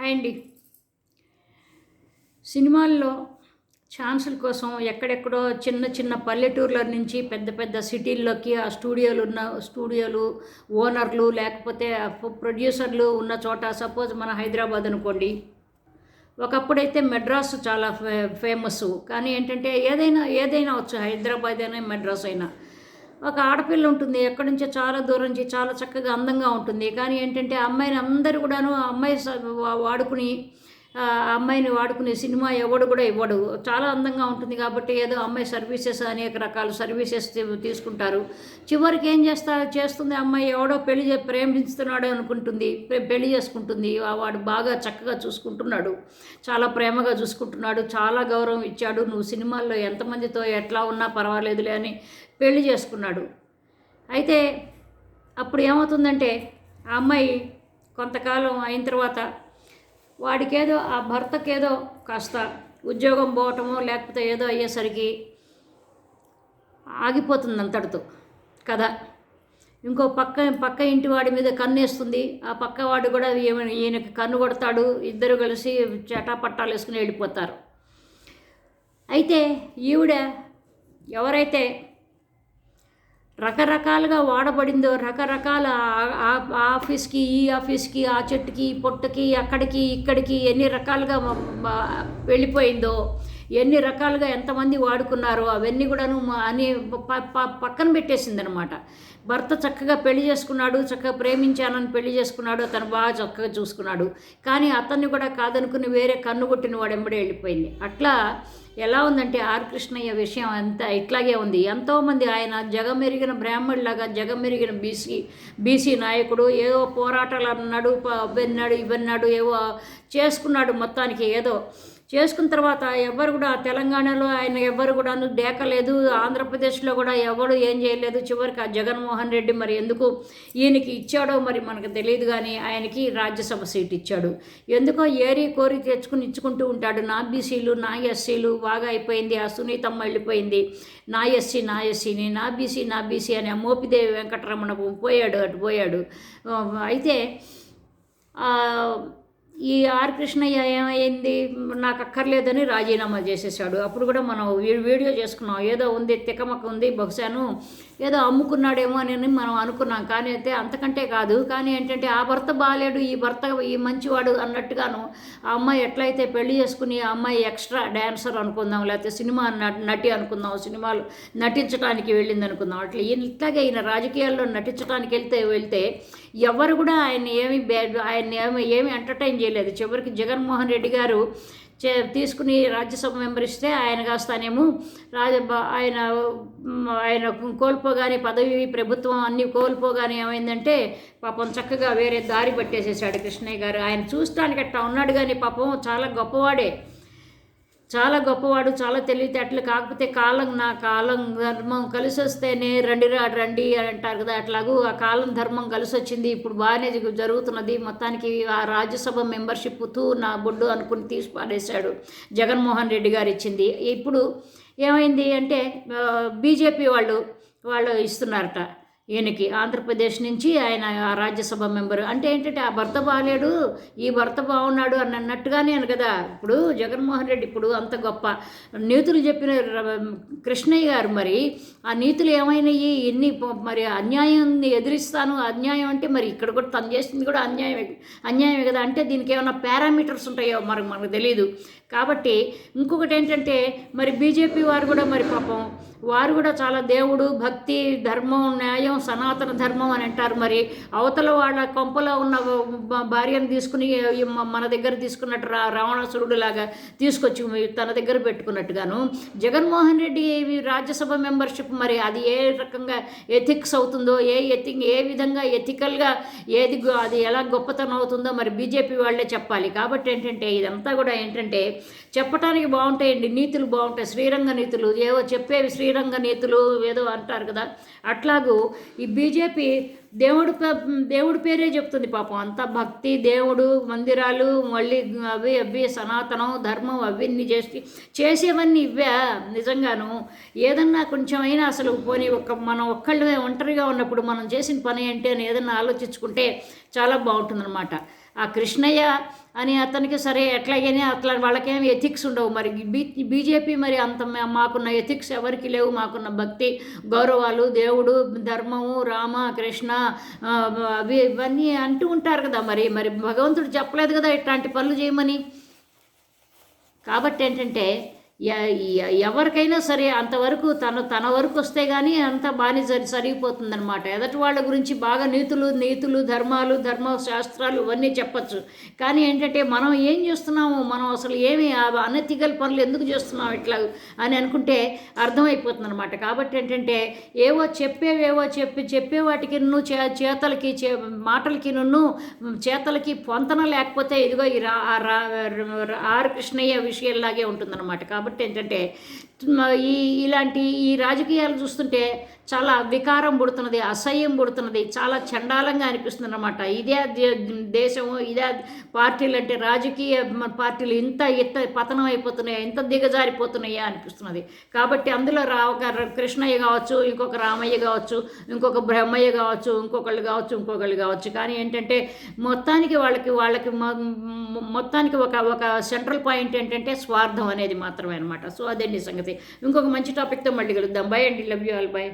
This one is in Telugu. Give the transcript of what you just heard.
హాయ్ అండి. సినిమాల్లో ఛాన్సుల కోసం ఎక్కడెక్కడో చిన్న చిన్న పల్లెటూర్ల నుంచి పెద్ద పెద్ద సిటీల్లోకి ఆ స్టూడియోలు ఉన్న స్టూడియోలు ఓనర్లు లేకపోతే ప్రొడ్యూసర్లు ఉన్న చోట సపోజ్ మన హైదరాబాద్ అనుకోండి. ఒకప్పుడైతే మెడ్రాస్ చాలా ఫే ఫేమస్ కానీ ఏంటంటే ఏదైనా ఏదైనా వచ్చు హైదరాబాద్ అయినా మెడ్రాస్ అయినా. ఒక ఆడపిల్ల ఉంటుంది. ఎక్కడి నుంచో చాలా దూరం నుంచి చాలా చక్కగా అందంగా ఉంటుంది. కానీ ఏంటంటే అమ్మాయిని అందరూ కూడాను అమ్మాయి స- వాడుకుని అమ్మాయిని వాడుకునే సినిమా ఎవడు కూడా ఇవ్వడు. చాలా అందంగా ఉంటుంది కాబట్టి ఏదో అమ్మాయి సర్వీసెస్ అనేక రకాల సర్వీసెస్ తీసుకుంటారు. చివరికి ఏం చేస్తా చేస్తుంది ఆ అమ్మాయి? ఎవడో పెళ్ళి ప్రేమిస్తున్నాడు అనుకుంటుంది. పెళ్ళి చేసుకుంటుంది. వాడు బాగా చక్కగా చూసుకుంటున్నాడు. చాలా ప్రేమగా చూసుకుంటున్నాడు. చాలా గౌరవం ఇచ్చాడు. నువ్వు సినిమాల్లో ఎంతమందితో ఎట్లా ఉన్నా పర్వాలేదులే అని పెళ్ళి చేసుకున్నాడు. అయితే అప్పుడు ఏమవుతుందంటే ఆ అమ్మాయి కొంతకాలం అయిన తర్వాత వాడికేదో ఆ భర్తకేదో కాస్త ఉద్యోగం పోవటమో లేకపోతే ఏదో అయ్యేసరికి ఆగిపోతుంది అంతటితో కథ. ఇంకో పక్క పక్క ఇంటి వాడి మీద కన్ను వేస్తుంది ఆ పక్కవాడు కూడా ఏమైనా ఈయనకి కన్ను కొడతాడు. ఇద్దరు కలిసి చటాపట్టాలు వేసుకుని వెళ్ళిపోతారు. అయితే ఈవిడ ఎవరైతే రకరకాలుగా వాడబడిందో రకరకాల ఆ- ఆఫీస్కి ఈ ఆఫీస్కి ఆ చెట్టుకి ఈ పొట్టుకి అక్కడికి ఇక్కడికి ఎన్ని రకాలుగా వెళ్ళిపోయిందో ఎన్ని రకాలుగా ఎంతమంది వాడుకున్నారో అవన్నీ కూడాను అని పక్కన పెట్టేసింది పక్కన పెట్టేసిందనమాట. భర్త చక్కగా పెళ్ళి చేసుకున్నాడు చక్కగా ప్రేమించానని పెళ్ళి చేసుకున్నాడు అతను బాగా చక్కగా చూసుకున్నాడు. కానీ అతన్ని కూడా కాదనుకుని వేరే కన్ను కొట్టిన వాడు ఎంబడే వెళ్ళిపోయింది. అట్లా ఎలా ఉందంటే ఆర్ కృష్ణయ్య విషయం అంతా ఇట్లాగే ఉంది. ఎంతోమంది ఆయన జగమెరిగిన బ్రాహ్మణులాగా జగమెరిగిన బీసీ బీసీ నాయకుడు ఏదో పోరాటాలు అన్నాడు ప- అవన్నాడు ఇవన్నాడు ఏవో చేసుకున్నాడు మొత్తానికి ఏదో. చేసుకున్న తర్వాత ఎవరు కూడా తెలంగాణలో ఆయన ఎవరు కూడా డేకలేదు ఆంధ్రప్రదేశ్లో కూడా ఎవరు ఏం చేయలేదు. చివరికి ఆ జగన్మోహన్ రెడ్డి మరి ఎందుకు ఈయనకి ఇచ్చాడో మరి మనకు తెలియదు కానీ ఆయనకి రాజ్యసభ సీట్ ఇచ్చాడు. ఎందుకో ఏరి కోరి తెచ్చుకుని ఇచ్చుకుంటూ ఉంటాడు. నా బీసీలు నా ఎస్సీలు బాగా అయిపోయింది. ఆ సునీతమ్మ వెళ్ళిపోయింది. నా ఎస్సీ నా ఎస్సీని నా బీసీ నా బీసీ అని మోపిదేవి వెంకటరమణ పోయాడు అటు పోయాడు. అయితే ఈ ఆర్ కృష్ణయ్య ఏమైంది? నాకు అక్కర్లేదని రాజీనామా చేసేసాడు. అప్పుడు కూడా మనం వీడియో చేసుకున్నాం. ఏదో ఉంది తికమక ఉంది బహుశాను ఏదో అమ్ముకున్నాడేమో అని మనం అనుకున్నాం. కానీ అయితే అంతకంటే కాదు. కానీ ఏంటంటే ఆ భర్త బాగాలేడు ఈ భర్త ఈ మంచివాడు అన్నట్టుగాను ఆ అమ్మాయి ఎట్లయితే పెళ్ళి చేసుకుని ఆ అమ్మాయి ఎక్స్ట్రా డ్యాన్సర్ అనుకుందాం లేకపోతే సినిమా న- నటి అనుకుందాం సినిమాలు నటించడానికి వెళ్ళింది అనుకుందాం. అట్లా ఈయన ఇట్లాగే ఈయన రాజకీయాల్లో నటించడానికి వెళ్తే వెళ్తే ఎవరు కూడా ఆయన ఏమి బ్యా- ఆయన ఏమి ఏమి ఎంటర్టైన్ చేయలేదు చివరికి జగన్మోహన్ రెడ్డి గారు చే తీసుకుని రాజ్యసభ మెంబర్ ఇస్తే ఆయన కాస్తానేమో రాజ ఆయన ఆయన కోల్పోగానే పదవి ప్రభుత్వం అన్ని కోల్పోగానే ఏమైందంటే పాపం చక్కగా వేరే దారి పట్టేసేసాడు కృష్ణయ్య గారు. ఆయన చూస్తానికి అట్టా ఉన్నాడు కానీ పాపం చాలా గొప్పవాడే. చాలా గొప్పవాడు చాలా తెలివితేటలు. కాకపోతే కాలం నా కాలం ధర్మం కలిసి వస్తేనే రండి రా రండి అని అంటారు కదా అట్లాగూ ఆ కాలం ధర్మం కలిసి వచ్చింది ఇప్పుడు బాగానే జరుగుతున్నది. మొత్తానికి ఆ రాజ్యసభ మెంబర్షిప్ తూ నా బొడ్డు అనుకుని తీసి పారేశాడు జగన్మోహన్ రెడ్డి గారు ఇచ్చింది. ఇప్పుడు ఏమైంది అంటే బీజేపీ వాళ్ళు వాళ్ళు ఇస్తున్నారట. ఈయనకి ఆంధ్రప్రదేశ్ నుంచి ఆయన ఆ రాజ్యసభ మెంబరు. అంటే ఏంటంటే ఆ భర్త బాగాలేడు ఈ భర్త బాగున్నాడు అని అన్నట్టుగానే అని కదా. ఇప్పుడు జగన్మోహన్ రెడ్డి ఇప్పుడు అంత గొప్ప నీతులు చెప్పిన కృష్ణయ్య గారు మరి ఆ నీతులు ఏమైనాయి ఎన్ని మరి అన్యాయాన్ని ఎదిరిస్తాను అన్యాయం అంటే మరి ఇక్కడ కూడా తను చేసింది కూడా అన్యాయమే అన్యాయమే కదా. అంటే దీనికి ఏమైనా పారామీటర్స్ ఉంటాయో మరి మనకు తెలియదు కాబట్టి ఇంకొకటి ఏంటంటే మరి బీజేపీ వారు కూడా మరి పాపం వారు కూడా చాలా దేవుడు భక్తి ధర్మం న్యాయం సనాతన ధర్మం అని అంటారు మరి. అవతల వాళ్ళ కొంపలో ఉన్న భార్యను తీసుకుని మన దగ్గర తీసుకున్నట్టు రా రావణాసురుడు లాగా తీసుకొచ్చి తన దగ్గర పెట్టుకున్నట్టుగాను. జగన్మోహన్ రెడ్డి రాజ్యసభ మెంబర్షిప్ మరి అది ఏ రకంగా ఎథిక్స్ అవుతుందో ఏ ఎథి ఏ విధంగా ఎథికల్గా ఏది అది ఎలా గొప్పతనం అవుతుందో మరి బీజేపీ వాళ్ళే చెప్పాలి. కాబట్టి ఏంటంటే ఇదంతా కూడా ఏంటంటే చెప్పటానికి బాగుంటాయండి నీతులు బాగుంటాయి శ్రీరంగ నీతులు. ఏవో చెప్పేవి శ్రీ శ్రీరంగ నీతులు ఏదో అంటారు కదా అట్లాగూ ఈ బీజేపీ దేవుడు పే- దేవుడి పేరే చెప్తుంది పాపం. అంతా భక్తి దేవుడు మందిరాలు మళ్ళీ అవి అవి సనాతనం ధర్మం అవన్నీ చేసి చేసేవన్నీ ఇవే నిజంగాను. ఏదన్నా కొంచెం అయినా అసలు పోనీ ఒక్క మనం ఒక్కళ్ళమే ఒంటరిగా ఉన్నప్పుడు మనం చేసిన పని ఏంటి అని ఏదన్నా ఆలోచించుకుంటే చాలా బాగుంటుందన్నమాట. ఆ కృష్ణయ్య అని అతనికి సరే ఎట్లాగైనా అట్లా వాళ్ళకేమి ఎథిక్స్ ఉండవు. మరి బీ బీజేపీ మరి అంత మాకున్న ఎథిక్స్ ఎవరికి లేవు. మాకున్న భక్తి గౌరవాలు దేవుడు ధర్మము రామ కృష్ణ అవి ఇవన్నీ అంటూ ఉంటారు కదా మరి. మరి భగవంతుడు చెప్పలేదు కదా ఇట్లాంటి పనులు చేయమని. కాబట్టి ఏంటంటే ఎవరికైనా సరే అంతవరకు తను తన వరకు వస్తే కానీ అంత బాగానే సరి సరిగిపోతుందనమాట ఎదటి వాళ్ళ గురించి బాగా నీతులు నీతులు ధర్మాలు ధర్మ శాస్త్రాలు ఇవన్నీ చెప్పచ్చు. కానీ ఏంటంటే మనం ఏం చేస్తున్నాము మనం అసలు ఏమి అనతిగల పనులు ఎందుకు చేస్తున్నాం ఇట్లా అని అనుకుంటే అర్థమైపోతుందనమాట కాబట్టి ఏంటంటే ఏవో చెప్పేవేవో చెప్పి చెప్పే వాటికి నువ్వు చే చేతలకి చే మాటలకి నువ్వు చేతలకి పొంతన లేకపోతే ఇదిగో ఈ రా రా- ఆర్ కృష్ణయ్య విషయంలాగే ఉంటుందన్నమాట. కాబట్టి ఏంటంటే ఈ ఇలాంటి ఈ రాజకీయాలు చూస్తుంటే చాలా వికారం పుడుతున్నది అసహ్యం పుడుతున్నది చాలా చండాలంగా అనిపిస్తుంది అనమాట ఇదే దే- దేశము ఇదే పార్టీలు అంటే రాజకీయ పార్టీలు ఇంత ఇంత పతనం అయిపోతున్నాయా ఇంత దిగజారిపోతున్నాయా అనిపిస్తున్నది. కాబట్టి అందులో రా ఒక కృష్ణయ్య కావచ్చు ఇంకొక రామయ్య కావచ్చు ఇంకొక బ్రహ్మయ్య కావచ్చు ఇంకొకళ్ళు కావచ్చు ఇంకొకళ్ళు కావచ్చు. కానీ ఏంటంటే మొత్తానికి వాళ్ళకి వాళ్ళకి మొత్తానికి ఒక ఒక సెంట్రల్ పాయింట్ ఏంటంటే స్వార్థం అనేది మాత్రమే అనమాట సో అదండి సంగతి ఇంకొక మంచి టాపిక్తో మళ్ళీ కలుద్దాం. బై అండి. Love you all by